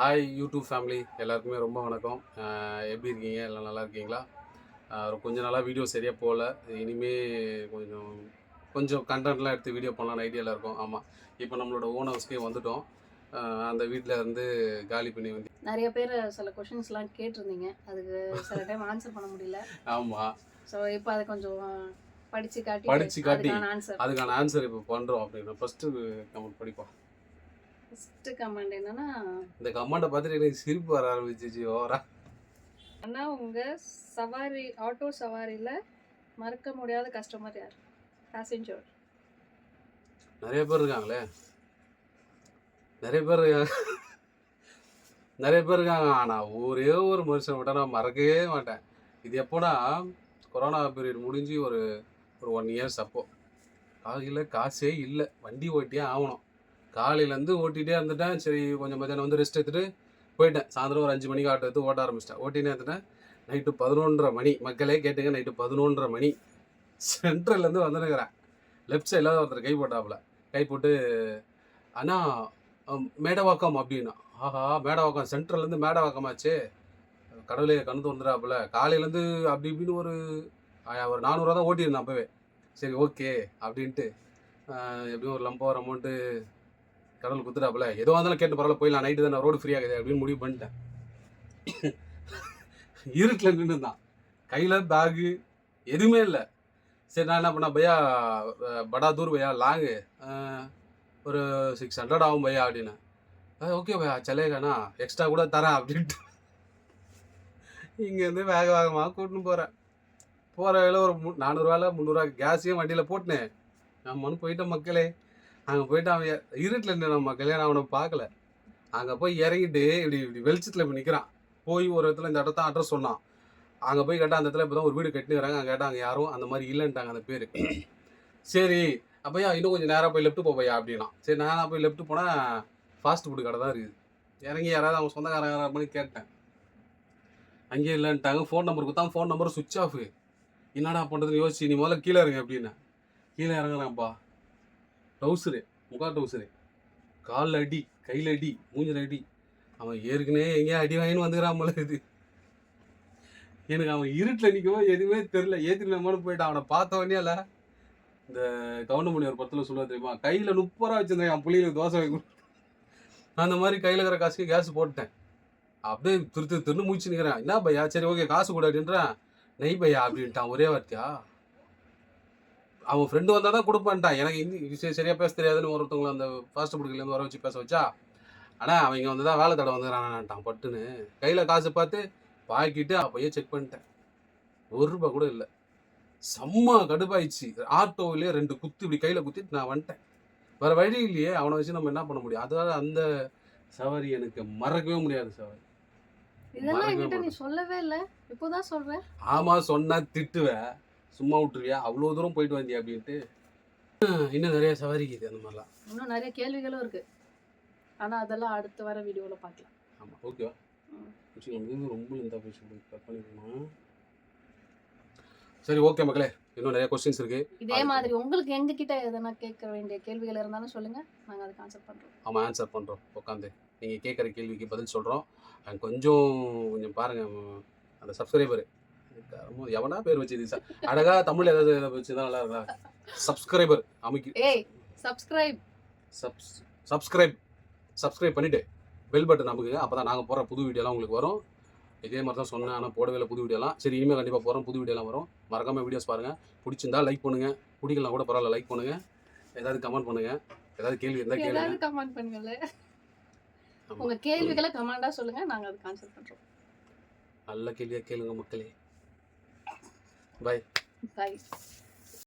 Hi YouTube family எல்லாருக்குமே ரொம்ப வணக்கம். எப்படி இருக்கீங்க? எல்லாம் நல்லா இருக்கீங்களா? கொஞ்ச நாளாக வீடியோ சரியாக போகல. இனிமே கொஞ்சம் கொஞ்சம் கண்டென்ட்லாம் எடுத்து வீடியோ பண்ணலாம்னு ஐடியாவில் இருக்கோம். ஆமாம் இப்போ நம்மளோட ஓன் ஹவுஸ்க்கே வந்துட்டோம். அந்த வீட்டில் இருந்து காலி பண்ணி வந்து நிறைய பேர் சில கொஷின்ஸ்லாம் கேட்டிருந்தீங்க. அதுக்கு சில டைம் ஆன்சர் பண்ண முடியல. ஆமாம் ஸோ இப்போ அதை கொஞ்சம் படிச்சு காட்டி படிச்சு காட்டி. ஆன்சர் அதுக்கான ஆன்சர் இப்போ பண்ணுறோம் அப்படின்னு ஃபஸ்ட்டு கமெண்ட் படிப்போம். ஃபர்ஸ்ட் கமெண்ட் என்னன்னா இந்த கமெண்ட்டை பார்த்துட்டு எனக்கு சிரிப்பு வர ஆரம்பிச்சிச்சு ஓவரா. அண்ணா உங்க சவாரி ஆட்டோ சவாரியில மறக்க முடியாத கஸ்டமர் யார்? பேசஞ்சர் நிறைய பேர் இருக்காங்களே. நிறைய பேர் நிறைய பேர் இருக்காங்க. ஆனால் ஒரே ஒரு மனுஷன் மட்டும் நான் மறக்கவே மாட்டேன். இது எப்போனா கொரோனா பீரியட் முடிஞ்சு ஒரு ஒரு ஒன் இயர்ஸ் அப்போ. காலையில் காசே இல்லை. வண்டி ஓட்டியே ஆகணும். காலையிலேருந்து ஓட்டிகிட்டே இருந்துட்டேன். சரி கொஞ்சம் மத்தியானம் வந்து ரெஸ்ட் எடுத்துட்டு போயிட்டேன். சாயந்தரம் ஒரு அஞ்சு மணிக்கு ஆட்டோ எடுத்து ஓட்ட ஆரம்பிச்சிட்டேன். ஓட்டினே இருந்துட்டேன். நைட்டு பதினொன்றரை மணி. மக்களே கேட்டுங்க நைட்டு பதினொன்றரை மணி. சென்ட்ரல்லேருந்து வந்துனுக்கிறேன். லெஃப்ட் சைடில் ஒருத்தர் கை போட்டாப்புல. கை போட்டு அண்ணா மேடவாக்கம் அப்படின்னா. ஆஹா மேடவாக்கம். சென்ட்ரல்லேருந்து மேடவாக்கமாச்சு கடவுளே கண் தோன்றுறாப்புல காலையிலேருந்து அப்படி இப்படின்னு ஒரு ஒரு நானூறுரூவா தான் ஓட்டியிருந்தேன் அப்போவே. சரி ஓகே அப்படின்ட்டு எப்படியும் ஒரு லம்பா ஒரு அமௌண்ட்டு கடவுள் குத்துறாப்புல. எதுவாக இருந்தாலும் கேட்டு பரவாயில்ல போயிடலாம். நைட்டு தான் ரோடு ஃப்ரீ ஆகுது அப்படின்னு முடிவு பண்ணிட்டேன். இருட்டில் நின்று தான் கையில் பேகு எதுவுமே இல்லை. சரி நான் என்ன பண்ணேன் பையா படா தூர் பையா லாங்கு. ஒரு சிக்ஸ் ஹண்ட்ரட் ஆகும் பையா அப்படின்னு. ஓகே பையா சலேகாண்ணா எக்ஸ்ட்ரா கூட தரேன் அப்படின்ட்டு. இங்கேருந்து வேக வேகமாக கூட்டின்னு போகிறேன் போகிற வேலை ஒரு மு நானூறுரூவாயில் முந்நூறுரூவா கேஸையும் வண்டியில் போட்டுனேன். நம்மன்னு போயிட்டேன் மக்களே. அங்கே போயிட்டு அவன் இருட்டில் நின்று நம்ம கல்யாணம் அவனை பார்க்கல. அங்கே போய் இறங்கிட்டு இப்படி இப்படி வெளிச்சத்தில் இப்படி நிற்கிறான் போய் ஒரு இடத்துல இந்த இடத்த அட்ரஸ் சொன்னான். அங்கே போய் கேட்டால் அந்த இடத்துல இப்போ தான் ஒரு வீடு கட்டினுக்கிறாங்க அங்கே கேட்டால் அங்கே யாரும் அந்த மாதிரி இல்லைன்ட்டாங்க அந்த பேர். சரி அப்போயா இன்னும் கொஞ்சம் நேராக போய் லெஃப்ட் போவையா அப்படின்னா. சரி நேராக போய் லெஃப்ட் போனால் ஃபாஸ்ட் ஃபுட் கடை தான் இருக்குது. இறங்கி யாராவது அவங்க சொந்தக்காரங்க யாராவது பண்ணி கேட்டேன். அங்கேயே இல்லைன்ட்டாங்க. ஃபோன் நம்பர் கொடுத்தா ஃபோன் நம்பர் சுவிட்ச் ஆஃப் என்னடா பண்ணுறதுன்னு யோசிச்சு நீ முதல்ல கீழே இறங்க அப்படின்னா கீழே இறங்குறான்ப்பா. டவுசரு முகா டவுசரு. காலில் அடி கையில் அடி மூஞ்சில் அடி. அவன் ஏற்கனவே எங்கேயா அடி வாங்கின்னு வந்துக்கிறான் போல இது எனக்கு அவன் இருட்டில் நிற்கவும் எதுவுமே தெரில ஏற்றினமானு போயிட்டான். அவனை பார்த்தவனே இல்லை. இந்த கவுண்டமணி ஒரு படத்தில் சொல்லுவா தெரியுமா? கையில் முப்பது ரூபா வச்சிருந்தேன் என் பிள்ளைங்களுக்கு தோசை வைக்கணும் நான் அந்த மாதிரி கையில் இருக்கிற காசுக்கு கேஸ் போட்டேன் அப்படியே திரு திரு திருன்னு முடிச்சு நிற்கிறேன் என்ன பையா? சரி ஓகே காசு கூட அப்படின்றான். நெய் பையா? அப்படின்ட்டான். ஒரே வார்த்தையா? அவன் ஃப்ரெண்டு வந்தால் தான் கொடுப்பான்ட்டான். எனக்கு இந்தி சரியாக பேச தெரியாதுன்னு ஒருத்தவங்களை அந்த ஃபாஸ்ட் ஃபுட்லேருந்து வர வச்சு பேச வச்சா ஆனால் அவங்க வந்து தான் வேலை தடை வந்துடுறான்ட்டான் பட்டுன்னு. கையில் காசு பார்த்து பாக்கிட்டு அப்பயே செக் பண்ணிட்டேன். ஒரு ரூபா கூட இல்லை. செம்ம கடுப்பாயிடுச்சு. ஆட்டோவிலே ரெண்டு குத்து இப்படி கையில் குத்திட்டு நான் வந்துட்டேன். வேறு வழி இல்லையே. அவனை வச்சு நம்ம என்ன பண்ண முடியும்? அதாவது அந்த சவாரி எனக்கு மறக்கவே முடியாது சவாரி. இதெல்லாம் மறக்கவே என்கிட்ட நீ. சொல்லவே இல்லை. இப்போதான் சொல்றேன். ஆமாம் சொன்னா திட்டுவேன். சும்மா விட்டுருவியா அவ்வளோ தூரம் போயிட்டு வந்தியா அப்படின்ட்டு? இன்னும் நிறைய சவாரி இருக்குது அந்த மாதிரிலாம். இன்னும் நிறைய கேள்விகளும் இருக்கு. ஆனா அதெல்லாம் அடுத்து வர வீடியோல பார்க்கலாம். ஆமாம் ஓகேவா ரொம்ப கட் பண்ணிக்கணும் சரி ஓகே மக்களே. இன்னும் நிறைய கொஸ்டின்ஸ் இருக்குது இதே மாதிரி உங்களுக்கு எங்க கிட்ட எதனா கேட்க வேண்டிய கேள்விகள் இருந்தாலும் சொல்லுங்க. நாங்க அதுக்கு ஆன்சர் பண்றோம். ஆமாம் ஆன்சர் பண்ணுறோம் உட்காந்து நீங்கள் கேட்குற கேள்விக்கு பதில் சொல்கிறோம் கொஞ்சம் கொஞ்சம் பாருங்கள் அந்த சப்ஸ்கிரைபர் எவனா பேர் வச்சு இது அழகா தமிழ் ஏதாவது இதை வச்சு தான் நல்லா இருக்கா? சப்ஸ்கிரைபர் அமைக்கு ஏய் சப்ஸ்கிரைப் சப்ஸ் சப்ஸ்கிரைப் சப்ஸ்கிரைப் பண்ணிவிட்டு பெல் பட்டன் அமுக்குங்க. அப்போ தான் நாங்கள் போடுற புது வீடியோலாம் உங்களுக்கு வரும். இதே மாதிரி தான் சொன்னேன். ஆனால் போடவே இல்லை புது வீடியோலாம் சரி இனிமேல் கண்டிப்பாக போகிறோம் புது வீடியோலாம் வரும். மறக்காமல் வீடியோஸ் பாருங்கள் பிடிச்சிருந்தா லைக் பண்ணுங்கள் பிடிக்கலாம் கூட பரவாயில்ல லைக் பண்ணுங்கள் ஏதாவது கமெண்ட் பண்ணுங்கள் ஏதாவது கேள்வி இருந்தால் கேளுங்க. கமெண்ட் பண்ணுங்கல்ல. ஆமா. உங்க கேள்விகளை கமெண்டா சொல்லுங்க. நாங்க அதுக்கு ஆன்சர் பண்றோம். நல்ல கேள்வியாக கேளுங்க மக்களே. பாய் பாய்